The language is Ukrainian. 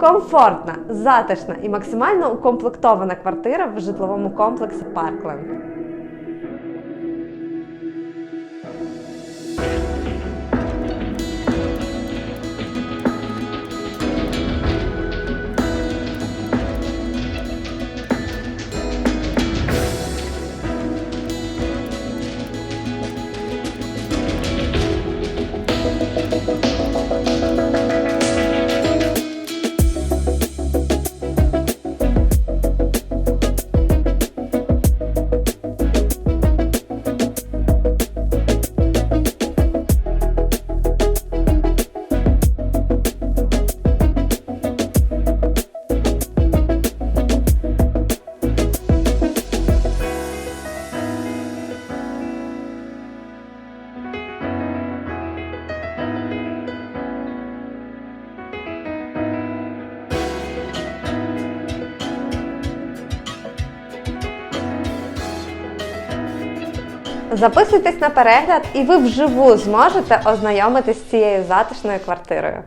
Комфортна, затишна і максимально укомплектована квартира в житловому комплексі Паркленд. Записуйтесь на перегляд, і ви вживу зможете ознайомитись з цією затишною квартирою.